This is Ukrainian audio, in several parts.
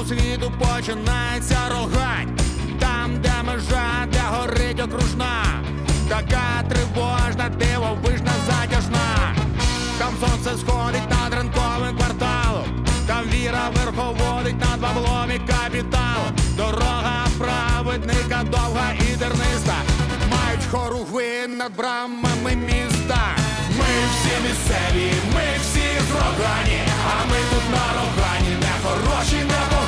кутку світу починається рогань. Там, де межа, де горить окружна, така тривожна, дивовижна, затяжна. Там сонце сходить над ранковим кварталом, там віра верховодить над баблом і капіталом. Дорога праведника довга і терниста, мають хоругви над брамами міста. Ми всі місцеві, ми всі з рогані, а ми тут на рогані, не хороші, не погані,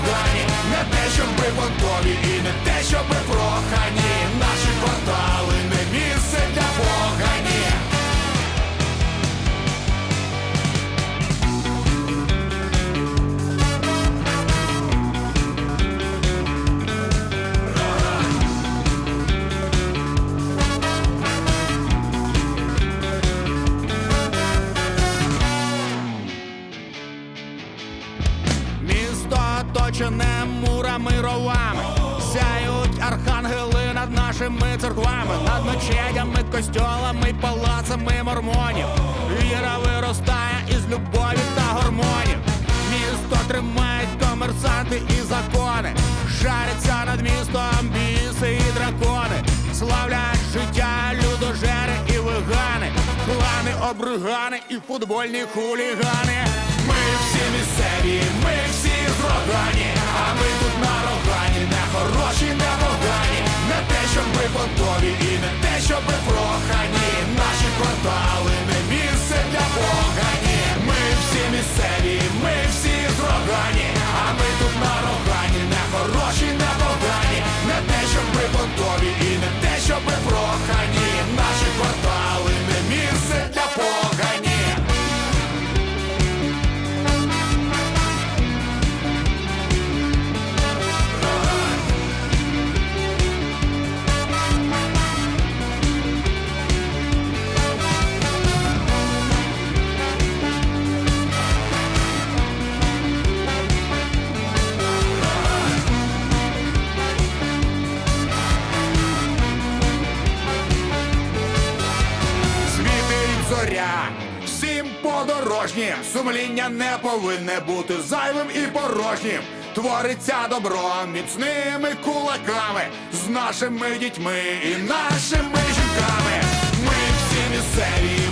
оточене мурами ровами, сяють архангели над нашими церквами, над мечетями, костьолами, палацами мормонів. Віра виростає із любові та гормонів. Місто тримають комерсанти і закони, жаряться над містом біси і дракони, славлять життя людожери і вегани, клани, обригани і футбольні хулігани. Ми всі місцеві, ми всі подорожнім сумління не повинне бути зайвим і порожнім. Твориться добро міцними кулаками з нашими дітьми і нашими жінками. Ми всі місцеві,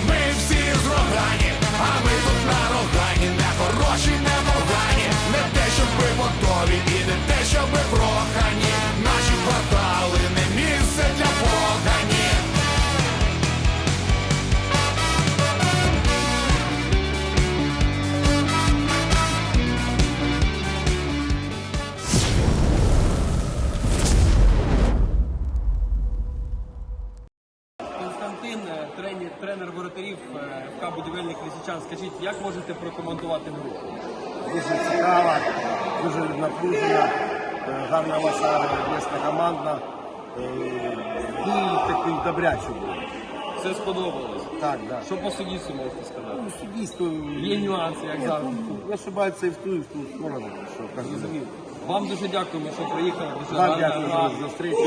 тренер, тренер воротарів е, ФК будівельник Лисичан. Скажіть, як можете прокоментувати гру? Дуже цікава, дуже напружена, е, гарна ваша місна командна. Е, такий добрячий був. Все сподобалось. Так, да. Що по суддівству можете сказати? Ну, суддійство Є нюанси, як завжди. ошибаються і в ту, і в ту сторону. Що, Вам дуже дякуємо, що приїхали. Дуже Вам дякую за зустрічу.